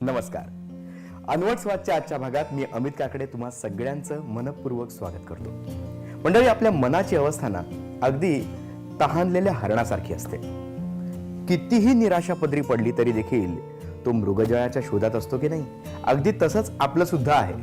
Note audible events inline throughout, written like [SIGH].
नमस्कार. अनवट स्वादच्या आजच्या भागात मी अमित काकडे तुम्हा सगळ्यांचं मनपूर्वक स्वागत करतो. मंडळी आपल्या मनाची अवस्था ना अगदी तहानलेल्या हरणासारखी असते. कितीही निराशा पदरी पडली तरी देखील तो मृगजळाच्या शोधात असतो की नाही? अगदी तसंच आपलं सुद्धा आहे.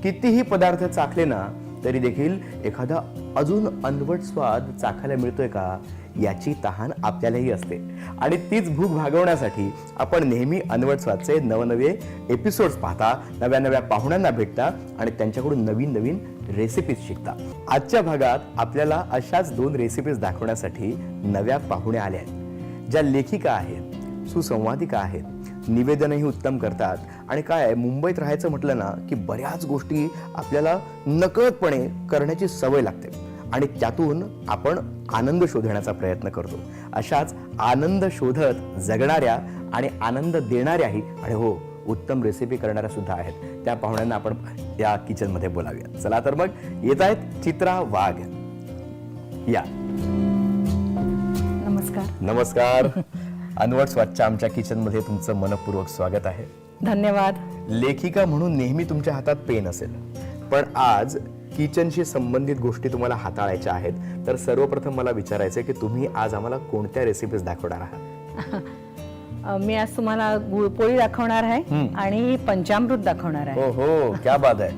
कितीही पदार्थ चाखले ना तरी देखील एखादा अजून अनवट स्वाद चाखायला मिळतोय का? याची तहान आपल्यालाही असते. आणि तीच भूक भागवण्यासाठी आपण नेहमी अनवटस्वादचे नवनवे एपिसोड्स पाहता नव्या नव्या पाहुण्यांना भेटता आणि त्यांच्याकडून नवीन नवीन रेसिपीज शिकता. आजच्या भागात आपल्याला अशाच दोन रेसिपीज दाखवण्यासाठी नव्या पाहुण्या आल्या आहेत. ज्या लेखिका आहेत सुसंवादिका आहेत निवेदनही उत्तम करतात. आणि काय आहे, मुंबईत राहायचं म्हटलं ना की बऱ्याच गोष्टी आपल्याला नकळतपणे करण्याची सवय लागते. आणि त्यातून आपण आनंद शोधण्याचा प्रयत्न करतो. अशाच आनंद शोधत जगणाऱ्या आणि आनंद देणाऱ्याही आणि हो उत्तम रेसिपी करणाऱ्या सुद्धा आहेत. त्या पाहुण्यांना आपण या किचनमध्ये बोलावूया. चला तर मग येत आहेत चित्रा वाघ. या. नमस्कार. नमस्कार. अनवट स्वच्छ आमच्या किचनमध्ये तुमचं मनपूर्वक स्वागत आहे. धन्यवाद. लेखिका म्हणून नेहमी तुमच्या हातात पेन असेल. पण आज किचनशी संबंधित गोष्टी तुम्हाला हाताळायच्या आहेत. तर सर्वप्रथम मला विचारायचं की तुम्ही आज आम्हाला कोणत्या रेसिपीज दाखवणार आहात? मी आज तुम्हाला गुळपोळी दाखवणार आहे आणि पंचामृत दाखवणार आहे. हो हो क्या बात आहे.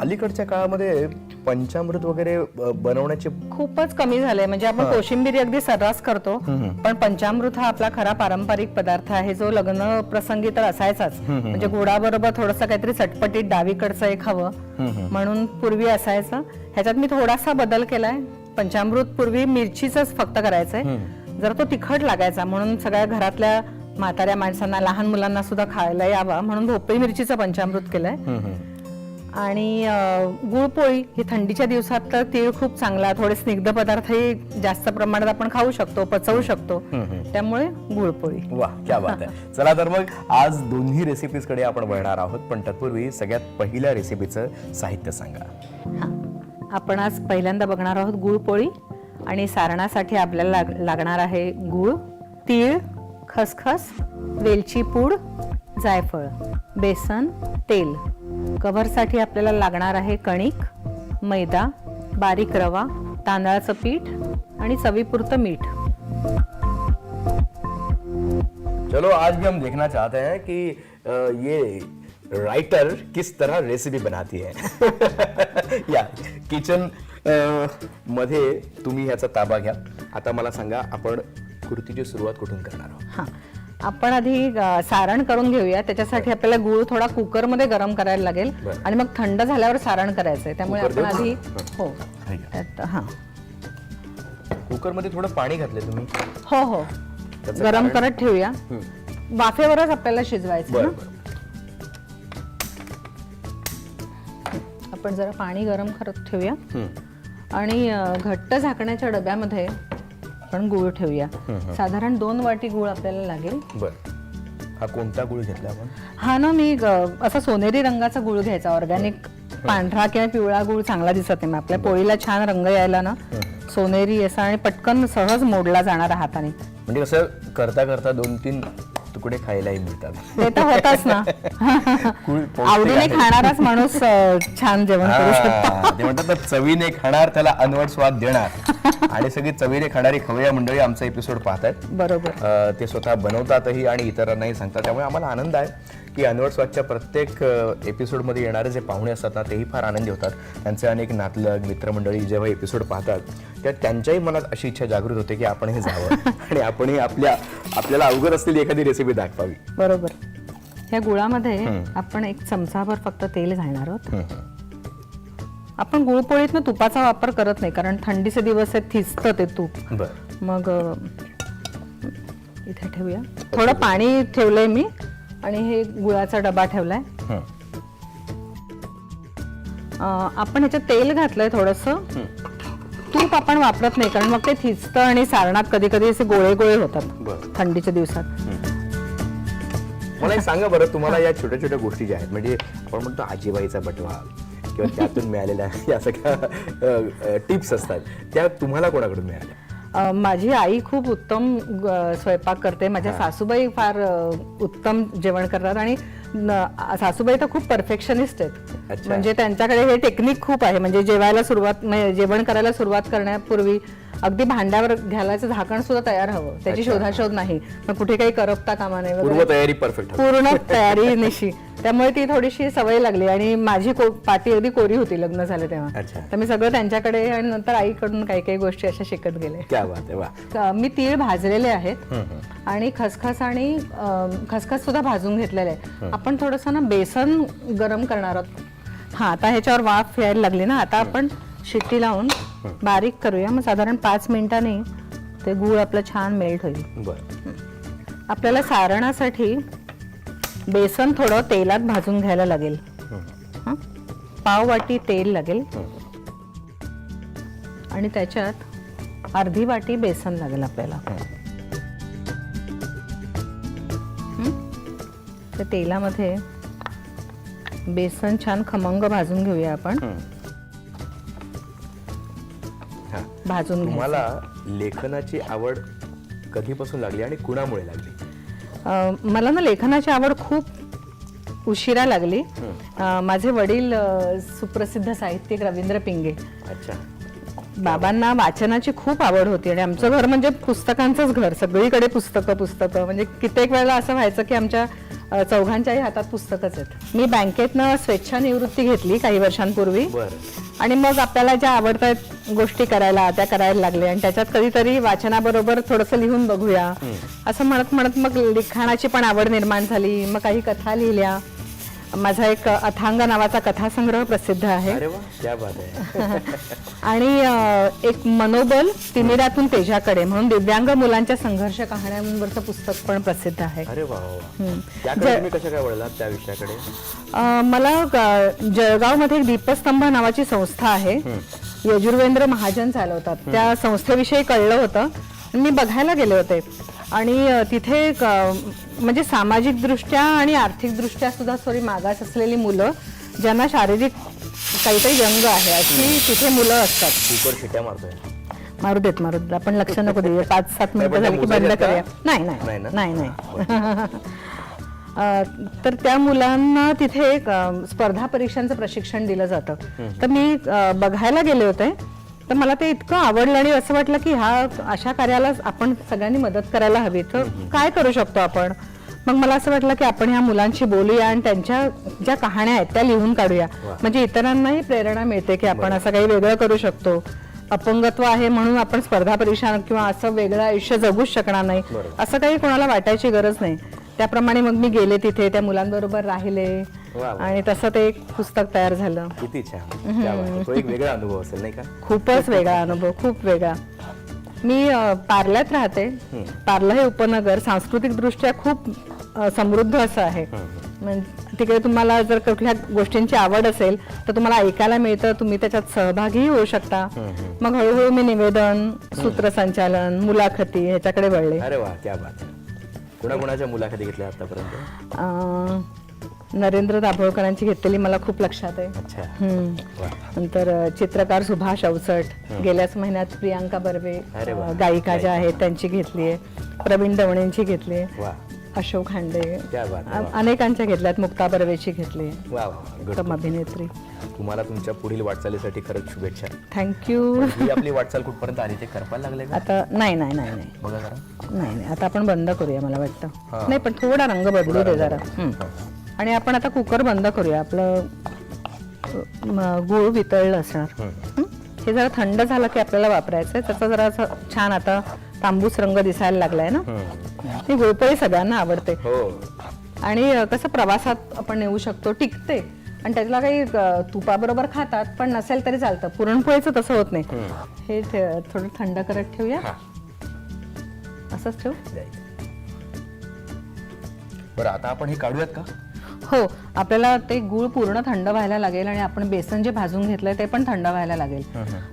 अलीकडच्या काळामध्ये पंचामृत वगैरे बनवण्याचे खूपच कमी झालंय. म्हणजे आपण कोशिंबिरी अगदी सर्रास करतो पण पंचामृत हा आपला खरा पारंपरिक पदार्थ आहे. जो लग्न प्रसंगी तर असायचाच. म्हणजे गुळाबरोबर थोडस काहीतरी चटपटीत डावीकडचं एक हवं. म्हणून पूर्वी असायचं. ह्याच्यात मी थोडासा बदल केलाय. पंचामृत पूर्वी मिरचीच फक्त करायचंय. जर तो तिखट लागायचा म्हणून सगळ्या घरातल्या म्हाताऱ्या माणसांना लहान मुलांना सुद्धा खायला यावा. म्हणून भोपळी मिरचीचं पंचामृत केलंय. आणि गुळपोळी ही थंडीच्या दिवसात तर तीळ खूप चांगला थोडे स्निग्ध पदार्थही जास्त प्रमाणात आपण खाऊ शकतो पचवू शकतो. त्यामुळे गुळपोळी वा क्या बात आहे. [LAUGHS] चला तर मग आज दोन्ही रेसिपीजकडे आपण वळणार आहोत पण तत्पूर्वी सगळ्यात पहिल्या रेसिपीचं साहित्य सांगा. हा. आपण आज पहिल्यांदा बघणार आहोत गुळपोळी आणि सारणासाठी आपल्याला लाग- लागणार आहे गुळ तीळ खसखस वेलची पूड जायफळ बेसन तेल. कव्हरसाठी आपल्याला लागणार आहे कणिक मैदा बारीक रवा तांदळाचं पीठ आणि चवीपुरतं मीठ. चलो आज भी हम देखना चाहते हैं कि ये राइटर किस तरह रेसिपी बनाती है। [LAUGHS] या किचनमध्ये तुम्ही ह्याचा ताबा घ्या. आता मला सांगा आपण कृतीची सुरुवात कुठून करणार आहोत? हा. आपण आधी सारण करून घेऊया. त्याच्यासाठी आपल्याला गुळ थोडा कुकरमध्ये गरम करायला लागेल. आणि मग थंड झाल्यावर सारण करायचंय. त्यामुळे आपण? आधी हो. हे. हा. कुकरमध्ये थोडं पाणी घातले तुम्ही. हो हो. गरम? करत ठेवूया. वाफेवरच आपल्याला शिजवायचं आपण जरा पाणी गरम करत ठेवूया. आणि घट्ट झाकण्याच्या डब्यामध्ये आपण गुळ ठेवूया. साधारण दोन वाटी गुळ आपल्याला लागेल. बरं. हा कोणता गुळ घेतला आपण? हा ना मी ग- असा सोनेरी रंगाचा गुळ घ्यायचा. ऑर्गॅनिक पांढरा किंवा पिवळा गुळ चांगला दिसत नाही. मग आपल्या पोळीला छान रंग यायला ना सोनेरी असा आणि पटकन सहज मोडला जाणारा हाताने. म्हणजे कसं करता करता दोन तीन तुकडे खायलाही मिळतात. ते तर होतच ना. पौष्टिक आवडीने आहे. खाणाराच माणूस अ, छान जेवण करू शकतो. हा, ते म्हणतात ना चवीने खाणार त्याला अनवट स्वाद देणार. [LAUGHS] आणि सगळी चवीने खाणारी खवय्या मंडळी आमचा एपिसोड पाहतात बरोबर. अ, ते स्वतः बनवतातही आणि इतरांनाही सांगतात. त्यामुळे आम्हाला आनंद आहे. की अनवट स्वादच्या प्रत्येक एपिसोडमध्ये येणारे जे पाहुणे असतात ना तेही फार आनंदी होतात. त्यांचे अनेक नातलग मित्रमंडळी जेव्हा एपिसोड पाहतात त्या त्यांच्याही मनात अशी इच्छा जागृत होते की आपण हे जावं. [LAUGHS] आणि आपणही आपल्या आपल्याला अवघड असलेली एखादी रेसिपी दाखवावी. बरोबर. ह्या गुळामध्ये आपण एक चमचाभर फक्त तेल घालणार आहोत. आपण गुळपोळीतनं तुपाचा वापर करत नाही कारण थंडीचे दिवस आहेत थिजतं ते तूप. बरं. मग इथे ठेवूया. थोडं पाणी ठेवलंय मी. आणि हे गुळाचा डबा ठेवलाय. अ, आपण ह्याच्यात तेल घातलंय थोडस. तूप आपण वापरत नाही कारण मग ते थिजतं आणि सारणात कधी कधी असे गोळे गोळे होतात बरं. थंडीच्या दिवसात. मला एक सांगा बरं तुम्हाला या छोट्या छोट्या गोष्टी ज्या आहेत म्हणजे आपण म्हणतो आजीबाईचा बटवा किंवा त्यातून मिळालेल्या या सगळ्या टिप्स असतात त्या तुम्हाला कोणाकडून मिळाल्या? माझी आई खूप उत्तम स्वयंपाक करते. माझ्या सासूबाई फार उत्तम जेवण करतात. आणि सासूबाई तर खूप परफेक्शनिस्ट आहेत. म्हणजे त्यांच्याकडे हे टेक्निक खूप आहे. म्हणजे जेवायला सुरुवात जेवण करायला सुरुवात करण्यापूर्वी अगदी भांड्यावर घालायचं झाकण सुद्धा तयार हवं. त्याची शोधाशोध नाही. मग कुठे काही करपता कामा नये तयारी परफेक्ट पूर्ण तयारी निशी. त्यामुळे ती थोडीशी सवय लागली आणि माझी को- पाटी अगदी कोरी होती लग्न झालं तेव्हा. तर मी सगळं त्यांच्याकडे आणि नंतर आईकडून काही काही गोष्टी अशा शिकत गेले. मी तीळ भाजलेले आहेत. आणि खसखस आणि खसखस सुद्धा भाजून घेतलेले आहे. आपण थोडंसं ना बेसन गरम करणार आहोत. हा आता ह्याच्यावर वाफ यायला लागली ना आता आपण शिट्टी लावून बारीक करूया. मग साधारण पाच मिनिटांनी ते गूळ आपलं छान मेल्ट होईल. आपल्याला सारणासाठी बेसन थोडं तेलात भाजून घ्यायला लागेल. हं? पाव वाटी तेल लागेल. आणि त्याच्यात अर्धी वाटी बेसन लागेल आपल्याला. त्या तेलामध्ये बेसन छान खमंग भाजून घेऊया आपण. हा. भाजून तुम्हाला लेखनाची आवड कधीपासून लागली आणि कुणामुळे लागली? मला ना लेखनाची आवड खूप उशिरा लागली. माझे वडील सुप्रसिद्ध साहित्यिक रवींद्र पिंगे. अच्छा. बाबांना वाचनाची खूप आवड होती आणि आमचं घर म्हणजे पुस्तकांचंच घर सगळीकडे पुस्तकं पुस्तकं. म्हणजे कित्येक वेळेला असं व्हायचं की आमच्या चौघांच्याही हातात पुस्तकच आहेत. मी बँकेतनं स्वेच्छानिवृत्ती घेतली काही वर्षांपूर्वी. आणि मग आपल्याला ज्या आवडतात गोष्टी करायला त्या करायला लागल्या आणि त्याच्यात कधीतरी वाचनाबरोबर थोडंसं लिहून बघूया. असं म्हणत म्हणत मग लिखाणाची पण आवड निर्माण झाली. मग काही कथा लिहिल्या. माझा एक अथांग नावाचा कथासंग्रह प्रसिद्ध आहे. अरे वा क्या बात आहे. [LAUGHS] आणि अ, एक मनोबल तिमिरातून तेजाकडे म्हणून दिव्यांग मुलांच्या संघर्ष कहाण्यांवरचं पुस्तक पण प्रसिद्ध आहे. अरे वा वा वा. त्याकडे तुम्ही कशा काय वळलात त्या विषयाकडे? अ, मला ग- जळगावमध्ये एक दीपस्तंभ नावाची संस्था आहे. यजुर्वेंद्र महाजन चालवतात. त्या संस्थेविषयी कळलं होतं. आणि मी बघायला गेले होते. आणि तिथे म्हणजे सामाजिक दृष्ट्या आणि आर्थिक दृष्ट्या सुद्धा थोडी मागास असलेली मुलं ज्यांना शारीरिक काहीतरी व्यंग आहे अशी तिथे मुलं असतात. मारू देत मारू देत. आपण लक्ष नको देऊया [LAUGHS] पाच सात मिनिटं झाली की बंद करूया? नाही नाही. नाही? नाही [LAUGHS] तर त्या मुलांना तिथे एक, स्पर्धा परीक्षांचं प्रशिक्षण दिलं जातं. तर मी बघायला गेले होते. तर मला ते इतकं आवडलं आणि असं वाटलं की ह्या अशा कार्याला आपण सगळ्यांनी मदत करायला हवी. तर काय करू शकतो आपण? मग मला असं वाटलं की आपण ह्या मुलांशी बोलूया आणि त्यांच्या ज्या कहाण्या आहेत त्या लिहून काढूया. म्हणजे इतरांनाही प्रेरणा मिळते की आपण असं काही वेगळं करू शकतो. अपंगत्व आहे म्हणून आपण स्पर्धा परीक्षा किंवा असं वेगळं आयुष्य जगूच शकणार नाही. असं काही कोणाला वाटायची गरज नाही. त्याप्रमाणे मग मी गेले तिथे त्या मुलांबरोबर राहिले. वा वा. आणि तसं ते एक पुस्तक तयार झालं. किती छान. क्या बात आहे. तो एक वेगळा अनुभव असेल नाही का? खूपच वेगळा अनुभव खूप वेगळा. मी अ, पार्ल्यात राहते. पार्ला हे उपनगर सांस्कृतिक दृष्ट्या खूप अ, समृद्ध असं आहे. तिकडे तुम्हाला जर कुठल्या गोष्टींची आवड असेल तर तुम्हाला ऐकायला मिळतं तुम्ही त्याच्यात सहभागी होऊ शकता. मग हळूहळू मी निवेदन सूत्रसंचालन मुलाखती ह्याच्याकडे वळले. अरे वा क्या बात आहे. कुणाकुणाच्या मुलाखती घेतल्या आतापर्यंत? अ, नरेंद्र दाभोळकरांची घेतलेली मला खूप लक्षात आहे. अच्छा. हम्म. वा. नंतर अ, चित्रकार सुभाष अवचट गेल्याच महिन्यात प्रियांका बर्वे अरे वा. अ, गायिका ज्या आहेत त्यांची घेतली आहे. प्रवीण दवणेंची घेतली आहे. अशोक खांडे क्या बात आहे, अ- अनेकांच्या घेतल्यात मुक्ता बर्वेची घेतली वा उत्तम अभिनेत्री. तुम्हाला तुमच्या पुढील वाटचालीसाठी खरंच शुभेच्छा. थँक्यू ही आपली वाटचाल कुठपर्यंत आली? ते करपायला लागले का? आता नाही नाही नाही नाही. बघा जरा. नाही नाही. आता आपण बंद करूया मला वाटतं. हा. नाही पण थोडा रंग बदलू दे जरा. आणि आपण आता कुकर बंद करूया. आपलं अ, म, गूळ वितळलं असणार. हं? हे जरा थंड झालं की आपल्याला वापरायचं आहे त्याचा जरा असं छान आता तांबूस रंग दिसायला लागलाय ना? ही गुळपोळी सगळ्यांना आवडते. हो. आणि कसं प्रवासात आपण नेऊ शकतो टिकते. आणि त्याला काही तुपाबरोबर खातात पण नसेल तरी चालतं. पुरणपोळीचं तसं होत नाही. हे. थोडं थंड करत ठेवूया. हा. असंच ठेवू. बरं आता आपण हे काढूयात का? हो. आपल्याला ते गूळ पूर्ण थंड व्हायला लागेल आणि आपण बेसन जे भाजून घेतलंय ते पण थंड व्हायला लागेल.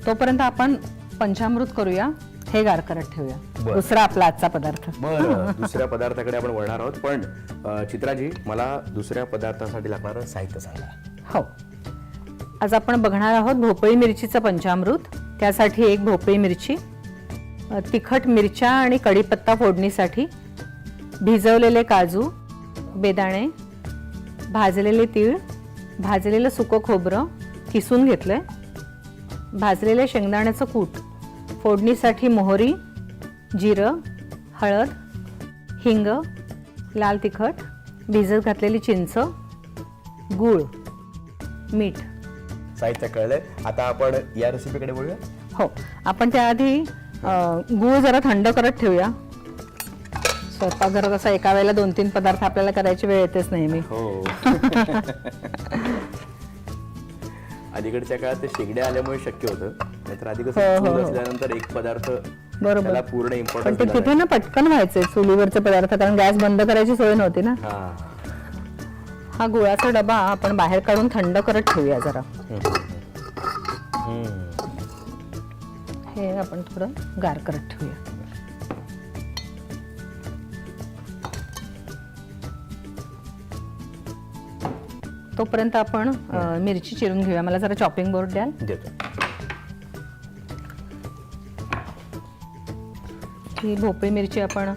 तोपर्यंत आपण पंचामृत करूया. हे गार करत ठेवूया. बरं. दुसरा आपला आजचा पदार्थ. बरं दुसऱ्या पदार्थाकडे आपण वळणार आहोत. पण अं, चित्राजी मला दुसऱ्या पदार्थासाठी लागणारं साहित्य सांगा. हो. आज आपण बघणार आहोत भोपळी मिरचीचं पंचामृत. त्यासाठी एक भोपळी मिरची अ, तिखट मिरच्या आणि कढीपत्ता फोडणीसाठी भिजवलेले काजू बेदाणे भाजलेले तीळ भाजलेलं सुकं खोबरं किसून घेतलंय. भाजलेले शेंगदाण्याचं कूट फोडणीसाठी मोहरी जिरं हळद हिंग लाल तिखट भिजत घातलेली चिंच गूळ मीठ. साहित्य कळलंय. आता आपण या रेसिपीकडे बोलूया. हो आपण त्याआधी गूळ जरा थंड करत ठेवूया. स्वयंपाकघरात असा एका वेळेला दोन तीन पदार्थ आपल्याला करायची वेळ येतेच नेहमी. हो. [LAUGHS] अलीकडच्या काळात ते शेगड्या आल्यामुळे शक्य होतं. नाहीतर आधी हो, कसं हो, चूल हो. असल्यानंतर एक पदार्थ बरोबर. त्याला पूर्ण पण इम्पॉर्टन्स तिथे ना पटकन व्हायचे चुलीवरचे पदार्थ कारण गॅस बंद करायची सोय नव्हती ना. हा. हा गुळाचा डबा आपण बाहेर काढून थंड करत ठेवूया जरा. हे आपण थोडं गार करत ठेवूया. तोपर्यंत आपण अ, मिरची चिरून घेऊया. मला जरा चॉपिंग बोर्ड द्याल? देतो. ही भोपळी मिरची आपण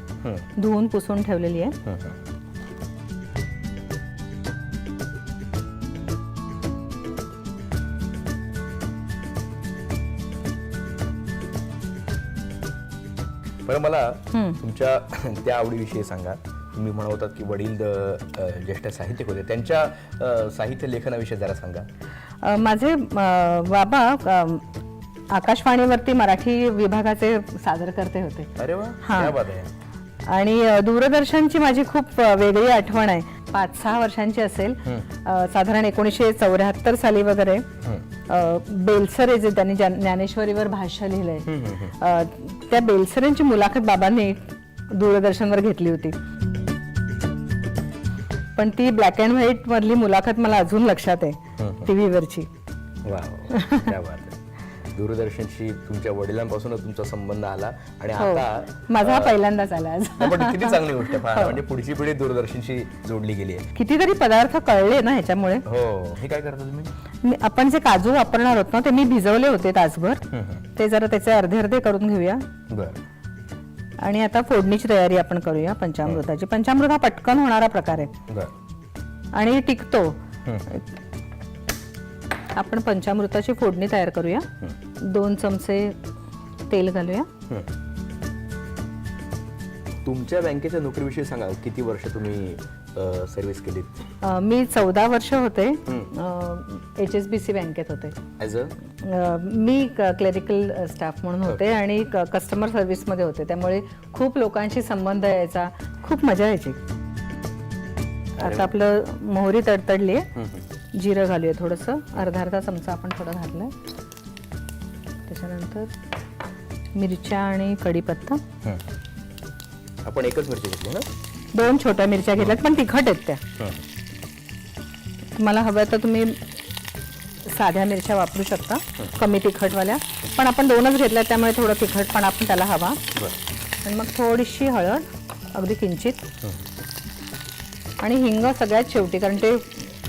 धुवून पुसून ठेवलेली आहे. बरं मला तुमच्या [CLEARS THROAT] त्या आवडीविषयी सांगा. तुम्ही म्हणत होतात की वडील ज्येष्ठ साहित्यिक होते. त्यांच्या साहित्य लेखनाविषयी जरा सांगा. माझे बाबा आकाशवाणीवरती मराठी विभागाचे सादरकर्ते होते. अरे वा हा. क्या बात आहे. आणि अ, दूरदर्शनची माझी खूप अ, वेगळी आठवण आहे. पाच सहा वर्षांची असेल. अ, साधारण एकोणीसशे चौऱ्याहत्तर साली वगैरे अ, बेलसरे जे त्यांनी ज्ञान- ज्ञानेश्वरीवर भाष्य लिहिलंय अ, त्या बेलसरेंची मुलाखत बाबांनी दूरदर्शनवर घेतली होती. पण ती ब्लॅक अँड व्हाईट मधली मुलाखत मला अजून लक्षात आहे टीव्हीवरची. वा वा. क्या बात आहे. दूरदर्शनशी तुमच्या वडिलांपासूनच तुमचा संबंध आला आणि हो. आता माझा हा पहिल्यांदाच आला आज. नाही, पण किती चांगली गोष्ट [LAUGHS] आहे पहा म्हणजे पुढची पिढी दूरदर्शनशी जोडली गेली आहे. कितीतरी पदार्थ कळले ना ह्याच्यामुळे. हो. हे काय करता तुम्ही? मी- आपण जे काजू वापरणार आहोत ना ते मी भिजवले होते तासभर. ते जरा त्याचे अर्धे अर्धे करून घेऊया. बर. आणि आता फोडणीची तयारी आपण करूया पंचामृताची. पंचामृत हा पटकन होणारा प्रकार आहे. बर. आणि टिकतो. आपण पंचामृताची फोडणी तयार करूया. दोन चमचे तेल घालूया. तुमच्या बँकेच्या नोकरीविषयी सांगा किती वर्ष तुम्ही सर्व्हिस केलीत? अ, मी चौदा वर्ष होते. एच एस बी सी बँकेत होते. अ अ, मी क्लेरिकल स्टाफ म्हणून होते आणि कस्टमर सर्व्हिसमध्ये होते. त्यामुळे खूप लोकांशी संबंध यायचा खूप मजा यायची. आता आपलं मोहरी तडतडली आहे जिरं घालूया थोडंसं. अर्धा अर्धा चमचा आपण थोडं घातलं त्याच्यानंतर मिरच्या आणि कढीपत्ता. आपण एकच मिरची घेतली ना? दोन छोट्या मिरच्या घेतल्यात पण तिखट आहेत त्या. तुम्हाला हव्या तर तुम्ही साध्या मिरच्या वापरू शकता. कमी तिखटवाल्या. पण आपण दोनच घेतल्या त्यामुळे थोडं तिखटपणा पण त्याला हवा. आणि मग थोडीशी हळद अगदी किंचित. आणि हिंग सगळ्यात शेवटी कारण ते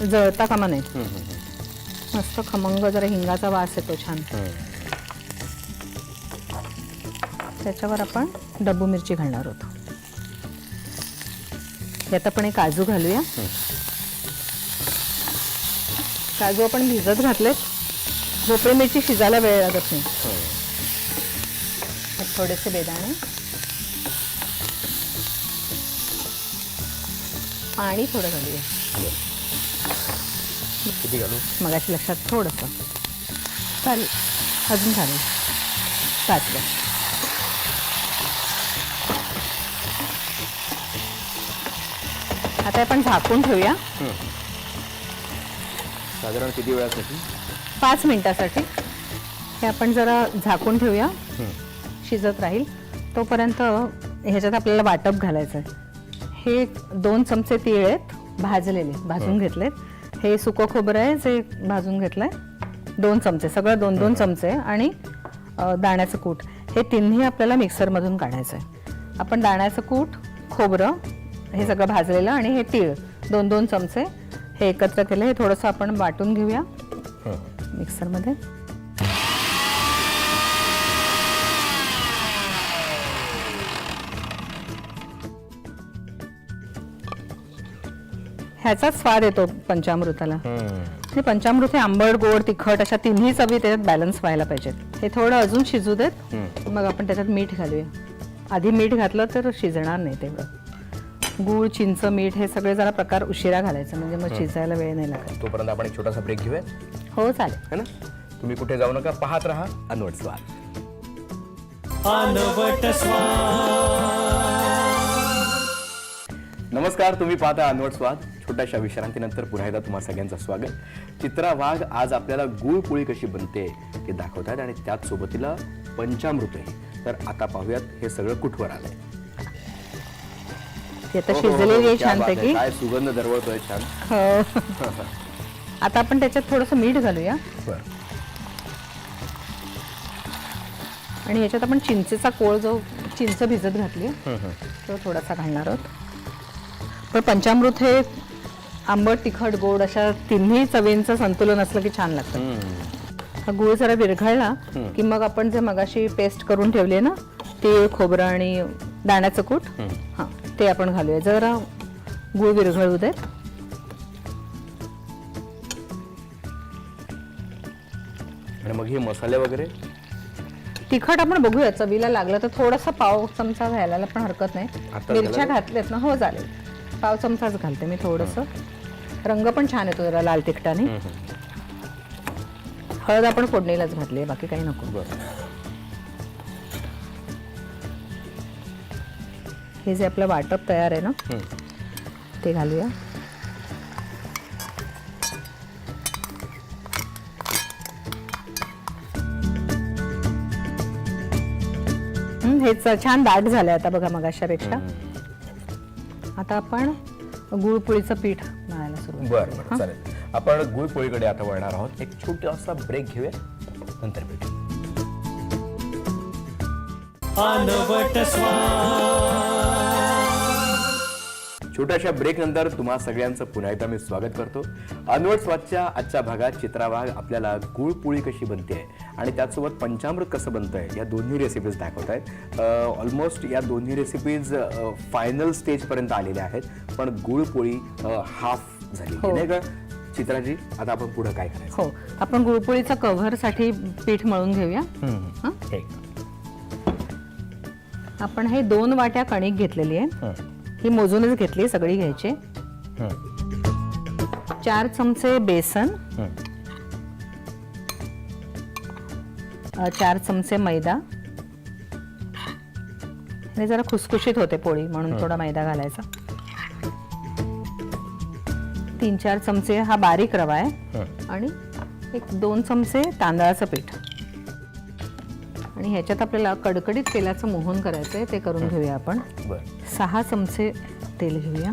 जळता कामा नये. मस्त खमंग जरा हिंगाचा वास येतो छान. त्याच्यावर आपण डब्बू मिरची घालणार आहोत. यात आपण एक काजू घालूया. काजू आपण भिजत घातलेत. भोपळी मिरची शिजायला वेळ लागत नाही. त्यात थोडेसे बेदाणे. पाणी थोडं घालूया. किती घालू? मगाशी लक्षात थोडंसं. चालेल. अजून चालेल. चालेल आता आपण झाकून ठेवूया. साधारण किती वेळासाठी? पाच मिनिटासाठी. हे आपण जरा झाकून ठेवूया. शिजत राहील. तोपर्यंत ह्याच्यात आपल्याला वाटप घालायचं आहे हे दोन चमचे तीळ आहेत. भाजलेले भाजून घेतलेत. हे सुकं खोबरं आहे जे भाजून घेतलंय. दोन चमचे सगळं दोन दोन चमचे आणि दाण्याचं कूट. हे तिन्ही आपल्याला मिक्सरमधून काढायचं आहे आपण दाण्याचं कूट खोबरं हे सगळं भाजलेलं आणि हे तीळ दोन दोन चमचे हे एकत्र केलं. हे थोडंसं आपण वाटून घेऊया. मिक्सरमध्ये. ह्याचाच स्वाद येतो पंचामृताला. आणि पंचामृत हे आंबट गोड तिखट अशा तिन्ही चवी त्याच्यात बॅलन्स व्हायला पाहिजेत. हे थोडं अजून शिजू देत मग आपण त्याच्यात मीठ घालूया. आधी मीठ घातलं तर शिजणार नाही तेवढं. गूळ चिंच मीठ हे सगळे जरा प्रकार उशिरा घालायचं म्हणजे मग शिजायला वेळ नाही लागत. तोपर्यंत आपण एक छोटासा ब्रेक घेऊया. हो चालेल. है ना? तुम्ही कुठे जाऊ नका पाहत राहा अनवट स्वाद. नमस्कार तुम्ही पाहता अनवट स्वाद. छोट्याशा विश्रांतीनंतर पुन्हा एकदा तुम्हा सगळ्यांचं स्वागत. चित्रा वाघ आज आपल्याला गुळपोळी कशी बनते ते दाखवत आहेत आणि त्याच सोबतीला पंचामृत आहे. तर आता पाहूयात हे सगळं कुठवर आलंय. ती आता हो, हो, हो, शिजलेली आहे क्या. छानपैकी सुगंध दरवळतोय छान. हो. आता आपण त्याच्यात थोडंसं मीठ घालूया. बरं. आणि याच्यात आपण चिंचेचा कोळ जो चिंच भिजत घातली तो थोडासा घालणार आहोत. पण पंचामृत हे आंबट तिखट गोड अशा तिन्ही चवींचं संतुलन असलं की छान लागतं. हा गूळ जरा विरघळला की मग आपण जे मगाशी पेस्ट करून ठेवली ना तीळ खोबरं आणि दाण्याचं कूट हां ते आपण घालूया. जरा गूळ विरघळू आणि मग हे मसाले वगैरे? तिखट आपण बघूया. चवीला लागलं तर थोडासा पाव चमचा घालायला पण हरकत नाही. आता मिरच्या? घातल्यात ना हो चालेल. पाव चमचाच घालते मी थोडंसं. रंग पण छान येतो जरा लाल तिखटाने. हळद आपण फोडणीलाच घातली आहे बाकी काही नको. हे जे आपलं वाटप तयार आहे ना ते घालूया. हं, हे च- छान दाट झालंय आता बघा मगाशापेक्षा. आता आपण गुळपोळीचं पीठ बरं बरं चालेल. आपण गुळपोळीकडे आता वळणार आहोत. एक छोटासा ब्रेक घेऊया. नंतर भेटू. छोट्याशा ब्रेक नंतर तुम्हा सगळ्यांचं पुन्हा एकदा मी स्वागत करतो. अनवट स्वादच्या आजच्या भागात चित्राभाग आपल्याला गुळपोळी कशी बनते आणि त्याचसोबत पंचामृत कसं बनतंय या दोन्ही रेसिपीज दाखवत आहेत. ऑलमोस्ट या दोन्ही रेसिपीज फायनल स्टेजपर्यंत आलेल्या आहेत. पण गुळपोळी हाफ झाली हो. नाही का चित्राजी आता आपण पुढे काय करायचं हो आपण गुळपोळीचा कव्हरसाठी पीठ मळून घेऊया हं? हे. आपण हे दोन वाट्या कणिक घेतलेली आहे हं. ही मोजूनच घेतली सगळी घ्यायची हं. चार चमचे बेसन हं. अ, चार चमचे मैदा आणि जरा खुसखुशीत होते पोळी म्हणून थोडा मैदा घालायचा तीन चार चमचे हा बारीक रवा आहे. आणि एक दोन चमचे तांदळाचं पीठ. आणि ह्याच्यात आपल्याला कडकडीत तेलाचं मोहन करायचं आहे ते करून घेऊया आपण. सहा चमचे तेल घेऊया.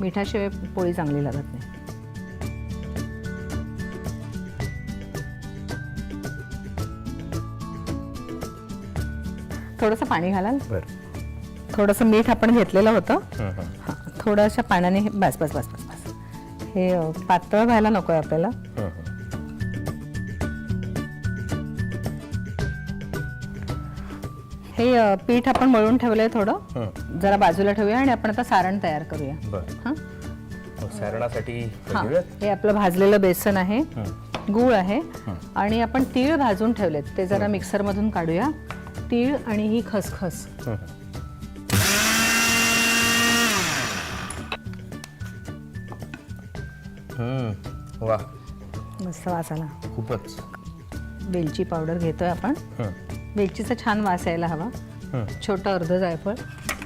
मिठाशिवाय पोळी चांगली लागत नाही. थोडंसं पाणी घालाल. बरं. थोडंसं मीठ आपण घेतलेलं होतं. हं, हं. हां थोड्याशा पाण्याने हे- बस बस बस बस बस. हे अ, पातळ व्हायला नको आहे आपल्याला. हं, हं. हे अ, पीठ आपण मळून ठेवलंय थोडं. हं. जरा बाजूला ठेवूया आणि आपण आता सारण तयार करूया. बरं. हां. मग सारणासाठी हे. हां घेऊयात हे आपलं भाजलेलं बेसन आहे. हं. गूळ आहे. आणि आपण तीळ भाजून ठेवलेत. ते जरा मिक्सरमधून काढूया. तीळ आणि ही खसखस. वा. मस्त वास आला खूपच. वेलची पावडर घेतोय आपण. वेलचीचा छान वास यायला हवा. छोटं अर्ध जायफळ.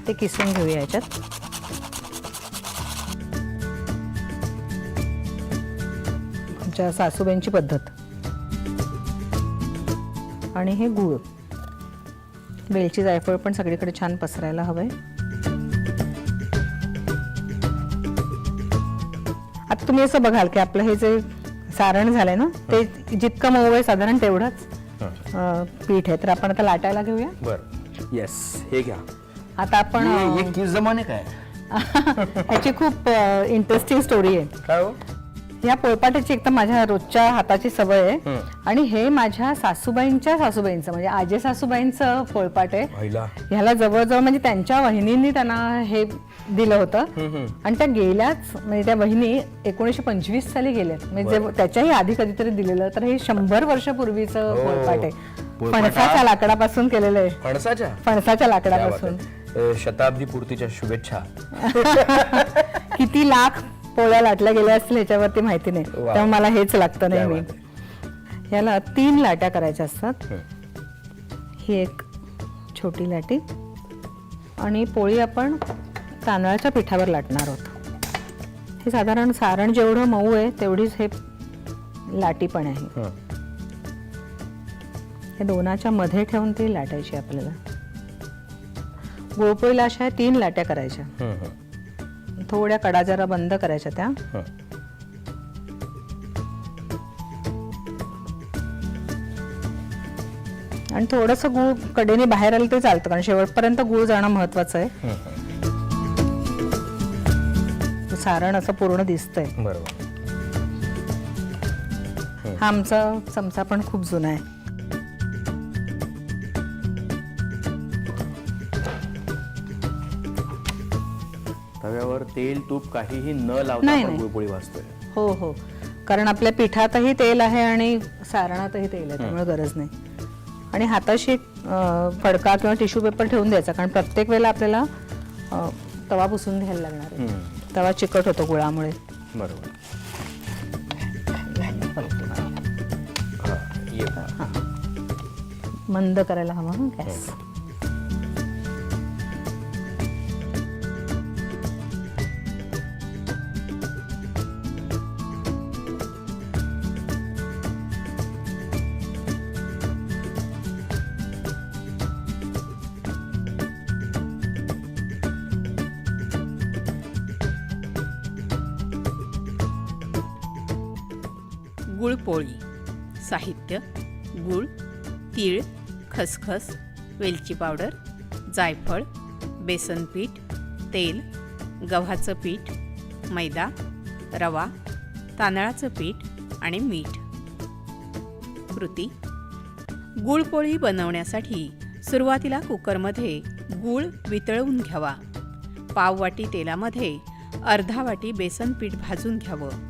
ते किसून घेऊया याच्यात. आमच्या सासूबाईंची पद्धत. आणि हे गूळ. वेलची जायफळ पण सगळीकडे छान पसरायला हवंय. आता तुम्ही असं बघाल की आपलं हे जे सारण झालंय ना ते जितकं मऊ आहे साधारण तेवढंच पीठ आहे. तर आपण आता लाटायला घेऊया. बरं. येस हे घ्या. आता आपण जमाने का है [LAUGHS] ह्याची खूप इंटरेस्टिंग स्टोरी आहे. काय हो? या पोळपाटाची एक तर माझ्या रोजच्या हाताची सवय आहे. आणि हे माझ्या सासूबाईंच्या सासूबाईंचं म्हणजे आजे सासूबाईंचं पोळपाट आहे. ह्याला जवळजवळ म्हणजे त्यांच्या वहिनींनी त्यांना हे दिलं होतं. आणि त्या गेल्याच म्हणजे त्या वहिनी एकोणीशे पंचवीस साली गेल्यात. म्हणजे त्याच्याही आधी कधीतरी दिलेलं तर हे शंभर वर्षापूर्वीचं हो. पोळपाट आहे. फणसाच्या लाकडापासून केलेलं आहे. फणसाच्या? फणसाच्या लाकडापासून. शताब्दी पूर्तीच्या शुभेच्छा. [LAUGHS] किती लाख पोळ्या लाटल्या गेल्या असतील ह्याच्यावरती माहिती नाही. त्यामुळे मला हेच लागतं बात याला तीन लाट्या करायच्या असतात हं. एक छोटी लाटी आणि पोळी आपण तांदळाच्या पिठावर लाटणार आहोत हे साधारण सारण जेवढं मऊ आहे तेवढीच हे लाटी पण आहे हं. दोनाच्या मध्ये ठेवून ती लाटायची आपल्याला गुळपोळीला अशा तीन लाट्या करायच्या. थोड्या कडा जरा बंद करायच्या त्या. हं. आणि थोडंसं गुळ कडेने बाहेर आलं तरी चालतं कारण शेवटपर्यंत गुळ जाणं महत्वाचं आहे. हं, हं. सारण असं पूर्ण दिसतंय. बरोबर. हा आमचा चमचा पण खूप जुना आहे. तव्यावर तेल तूप काहीही न लावता नाही, आपण नाही. गुळपोळी भाजतोय हो हो. कारण आपल्या पिठातही तेल आहे आणि सारणातही तेल आहे त्यामुळे गरज नाही. आणि हाताशी एक, अं, फडका किंवा टिश्यू पेपर ठेवून द्यायचा कारण प्रत्येक वेळेला आपल्याला अं, तवा पुसून घ्यायला लागणार आहे. हं. तवा चिकट होतो गुळामुळे. बरोबर. हा, ये. मंद करायला हवा हं गॅस. पोळी. साहित्य गूळ तीळ खसखस वेलची पावडर जायफळ बेसन पीठ तेल गव्हाचं पीठ मैदा रवा तांदळाचं पीठ आणि मीठ. कृती. गुळपोळी बनवण्यासाठी सुरुवातीला कुकरमध्ये गूळ वितळवून घ्यावा. पाव वाटी तेलामध्ये अर्धा वाटी बेसन पीठ भाजून घ्यावं.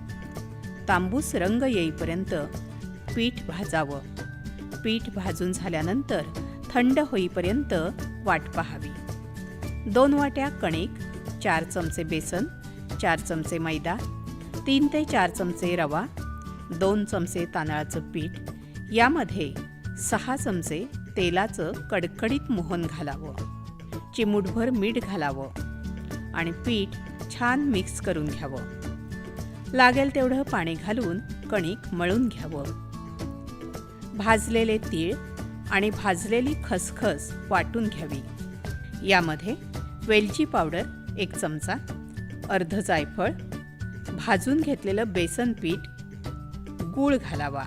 तांबूस रंग येईपर्यंत पीठ भाजावं. पीठ भाजून झाल्यानंतर थंड होईपर्यंत वाट पाहावी. दोन वाट्या कणिक चार चमचे बेसन चार चमचे मैदा तीन ते चार चमचे रवा दोन चमचे तांदळाचं पीठ यामध्ये सहा चमचे तेलाचं कडकडीत मोहन घालावं. चिमूटभर मीठ घालावं आणि पीठ छान मिक्स करून घ्यावं. लागेल तेवढं पाणी घालून कणिक मळून घ्यावं. भाजलेले तीळ आणि भाजलेली खसखस वाटून घ्यावी. यामध्ये वेलची पावडर एक चमचा अर्ध जायफळ भाजून घेतलेलं बेसन पीठ गूळ घालावा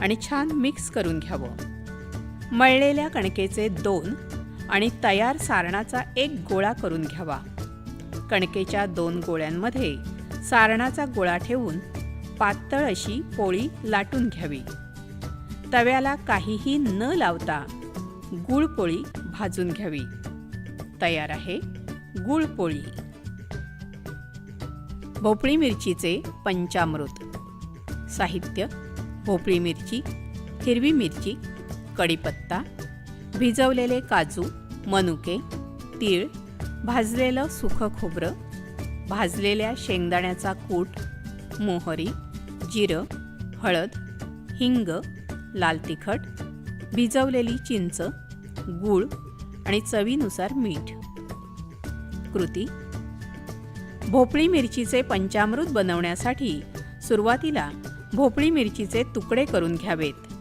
आणि छान मिक्स करून घ्यावं. मळलेल्या कणकेचे दोन आणि तयार सारणाचा एक गोळा करून घ्यावा. कणकेच्या दोन गोळ्यांमध्ये सारणाचा गोळा ठेवून पातळ अशी पोळी लाटून घ्यावी. तव्याला काहीही न लावता गुळपोळी भाजून घ्यावी. तयार आहे गुळपोळी भोपळी मिरचीचे पंचामृत. साहित्य भोपळी मिरची हिरवी मिरची कढीपत्ता भिजवलेले काजू मनुके तीळ भाजलेलं सुखं खोबरं भाजलेल्या शेंगदाण्याचा कूट मोहरी जिरं हळद हिंग लाल तिखट भिजवलेली चिंच गूळ आणि चवीनुसार मीठ. कृती. भोपळी मिरचीचे पंचामृत बनवण्यासाठी सुरुवातीला भोपळी मिरचीचे तुकडे करून घ्यावेत.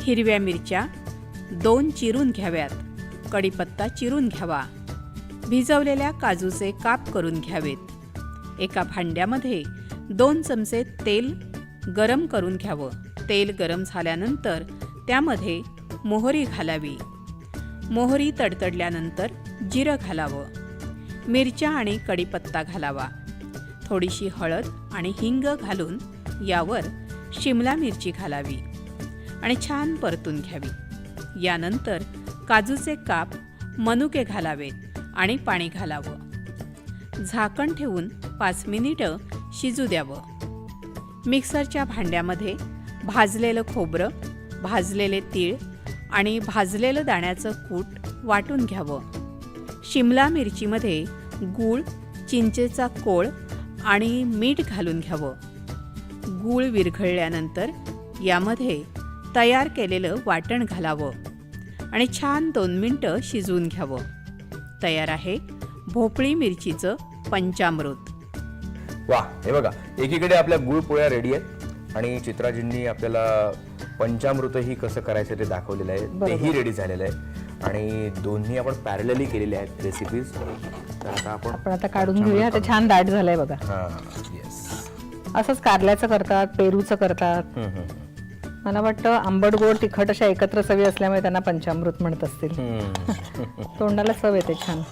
हिरव्या मिरच्या दोन चिरून घ्याव्यात. कढीपत्ता चिरून घ्यावा. भिजवलेल्या काजूचे काप करून घ्यावेत. एका भांड्यामध्ये दोन चमचे तेल गरम करून घ्यावं. तेल गरम झाल्यानंतर त्यामध्ये मोहरी घालावी. मोहरी तडतडल्यानंतर जिरं घालावं. मिरच्या आणि कढीपत्ता घालावा. थोडीशी हळद आणि हिंग घालून यावर शिमला मिरची घालावी आणि छान परतून घ्यावी. यानंतर काजूचे काप मनुके घालावेत. आणि पाणी घालावं. झाकण ठेवून पाच मिनिटं शिजू द्यावं. मिक्सरच्या भांड्यामध्ये भाजलेलं खोबरं भाजलेले तीळ आणि भाजलेलं दाण्याचं कूट वाटून घ्यावं. शिमला मिरचीमध्ये गूळ चिंचेचा कोळ आणि मीठ घालून घ्यावं. गूळ विरघळल्यानंतर यामध्ये तयार केलेलं वाटण घालावं आणि छान दोन मिनटं शिजवून घ्यावं. तयार आहे. भोपळी मिरचीचं पंचामृत. वा हे बघा एकीकडे आपल्या गुळ पोळ्या रेडी आहेत आणि चित्राजींनी आपल्याला पंचामृतही कसं करायचं ते दाखवलेलं आहे. तेही रेडी झालेलं आहे. आणि दोन्ही आपण पॅरलली केलेले आहेत रेसिपीज तर आता आपण आपण आता काढून घेऊया. ते छान दाट झालंय बघा. हां येस असंच कारल्याचं करतात पेरूचं करतात. मला वाटतं आंबट गोड तिखट अशा एकत्र चवी असल्यामुळे त्यांना पंचामृत म्हणत असतील. तोंडाला चव येते छान.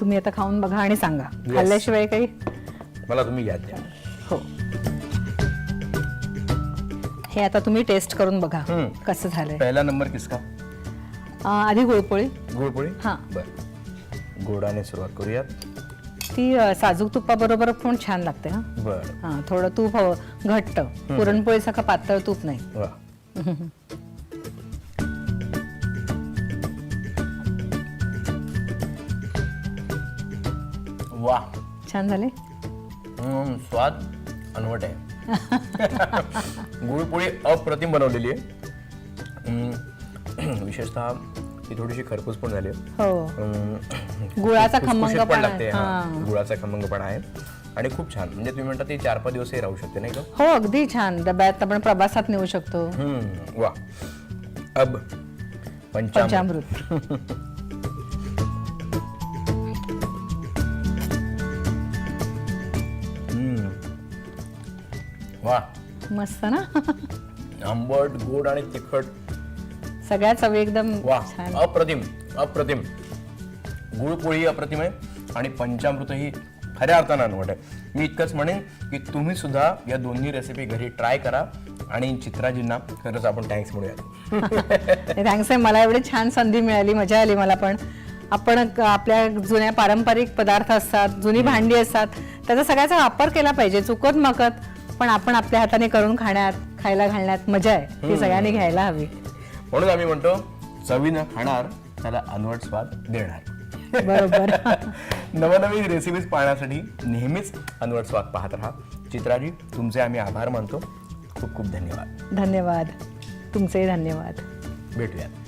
तुम्ही आता खाऊन बघा आणि सांगा. खाल्ल्याशिवाय काही? मला तुम्ही याद द्या. हो. हे आता तुम्ही टेस्ट करून बघा हम्म. कसं झालंय. पहिला नंबर किसका? अं, आधी गुळपोळी. गुळपोळी? हां. बर. गोडाने सुरुवात करूयात. ती अं, साजूक तुपाबरोबर पण छान लागते हा. बर. हा थोडं तूप हवं घट्ट. पुरणपोळीसारखं पातळ तूप नाही. वा. [LAUGHS] वा. छान झाले. हम्म, स्वाद अनवट आहे. गुळपोळी अप्रतिम बनवलेली आहे [CLEARS THROAT] विशेषतः ती थोडीशी खरपूस पण झाली आहे. हो गुळाचा खुसखुशीत खमंग पण पण लागते आहे. हा. हा. गुळाचा खमंग पण आहे आणि खूप छान म्हणजे तुम्ही म्हणता ती चार पाच दिवसही राहू शकते नाही का हो अगदी छान डब्यात आपण प्रवासात नेऊ शकतो हम्म, वा अब पंचामृत पंचामृत [LAUGHS] मस्त ना? आंबट गोड आणि तिखट. सगळ्या चवी एकदम वा छान. अप्रतिम अप्रतिम. गुळपोळी अप्रतिम आहे आणि पंचामृतही खऱ्या अर्थानं अनवट आहे. मी इतकंच म्हणेन की तुम्ही सुद्धा या दोन्ही रेसिपी घरी ट्राय करा आणि चित्राजींना खरंच आपण थँक्स म्हणूयात. [LAUGHS] थँक्स आहे. मला एवढी छान संधी मिळाली मजा आली मला पण. आपण आपल्या जुन्या पारंपरिक पदार्थ असतात जुनी भांडी असतात त्याचा सगळ्याचा वापर केला पाहिजे चुकत मकत. पण आपण आपल्या हाताने करून खाण्यात खायला घालण्यात मजा आहे. ती सगळ्यांनी घ्यायला हवी. म्हणून आम्ही म्हणतो चवीनं खाणार त्याला अनवट स्वाद देणार. बरोबर. [LAUGHS] नवनवीन रेसिपीज पाहण्यासाठी नेहमीच अनवट स्वाद पाहत राहा. चित्राजी तुमचे आम्ही आभार मानतो. खूप खूप धन्यवाद. धन्यवाद. तुमचेही धन्यवाद. भेटूयात.